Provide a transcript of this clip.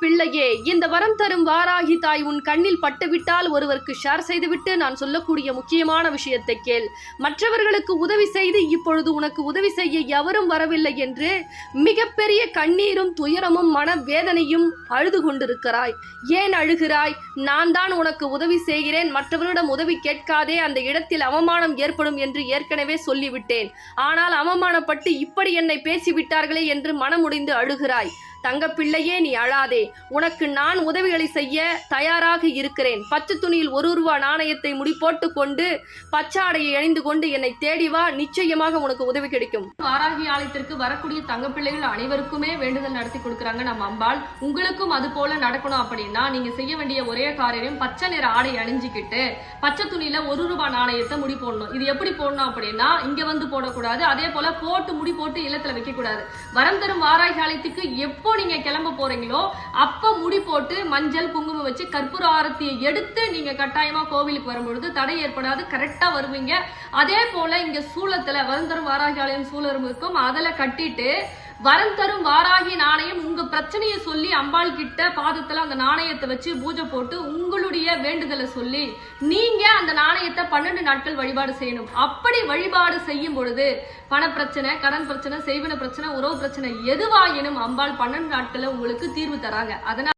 பிள்ளையே இந்த வரம் தரும் வாராகி தாய் உன் கண்ணில் பட்டுவிட்டால் ஒருவருக்கு ஷேர் செய்துவிட்டு நான் சொல்லக்கூடிய முக்கியமான விஷயத்தை கேள். மற்றவர்களுக்கு உதவி செய்து இப்பொழுது உனக்கு உதவி செய்ய எவரும் வரவில்லை என்று மிகப்பெரிய கண்ணீரும் துயரமும் மனவேதனையும் அழுது கொண்டிருக்கிறாய். ஏன் அழுகிறாய்? நான் தான் உனக்கு உதவி செய்கிறேன். மற்றவரிடம் உதவி கேட்காதே. அந்த இடத்தில் அவமானம் ஏற்படும் என்று ஏற்கனவே சொல்லிவிட்டேன். ஆனால் அவமானப்பட்டு இப்படி என்னை பேசிவிட்டார்களே என்று மனமுடிந்து அழுகிறாய். தங்கப்பிள்ளையே நீ அழாதே. உனக்கு நான் உதவிகளை செய்ய தயாராக இருக்கிறேன். பச்சை துணியில் ஒரு ரூபா நாணயத்தை முடிப்போட்டு கொண்டு பச்சாடையை அணிந்து கொண்டு என்னை தேடி வா. நிச்சயமாக உனக்கு உதவி கிடைக்கும். ஆராகி ஆலயத்திற்கு வரக்கூடிய தங்கப்பிள்ளைகள் அனைவருக்குமே வேண்டுதல் நடத்தி கொடுக்குறாங்க நம்ம அம்பாள். உங்களுக்கும் அது போல நடக்கணும் அப்படின்னா நீங்க செய்ய வேண்டிய ஒரே காரியம் பச்சை நிற ஆடை அணிஞ்சுக்கிட்டு பச்சை துணியில ஒரு ரூபாய் நாணயத்தை முடி போடணும். இது எப்படி போடணும் அப்படின்னா இங்க வந்து போடக்கூடாது. அதே போல போட்டு முடி போட்டு இல்லத்துல வைக்க கூடாது வரம் தரும் வாராகி ஆலயத்துக்கு எப்போ நீங்க கிளம்ப போறீங்களோ அப்ப முடி போட்டு மஞ்சள் குங்குமம் வச்சு கற்பூர ஆரத்தியை எடுத்து நீங்க கட்டாயமா கோவிலுக்கு வரும்பொழுது தடை ஏற்படாது கரெக்டா வருவீங்க. அதே போல இங்க சூளத்துல வருந்தரும் தரும் வாராகி ஆலயம் சூழலும் இருக்கும். அதில் கட்டிட்டு வரம் தரும் வாராகி நாணயம் உங்க பிரச்சனையை சொல்லி அம்பாள் கிட்ட பாதத்துல அந்த நாணயத்தை வச்சு பூஜை போட்டு உங்களுடைய வேண்டுதலை சொல்லி நீங்க அந்த நாணயத்தை பன்னெண்டு நாட்கள் வழிபாடு செய்யணும். அப்படி வழிபாடு செய்யும் பொழுது பணப்பிரச்சனை கடன் பிரச்சனை செய்வன பிரச்சனை உறவு பிரச்சனை எதுவாயினும் அம்பாள் பன்னெண்டு நாட்கள்ல உங்களுக்கு தீர்வு தராங்க. அதனால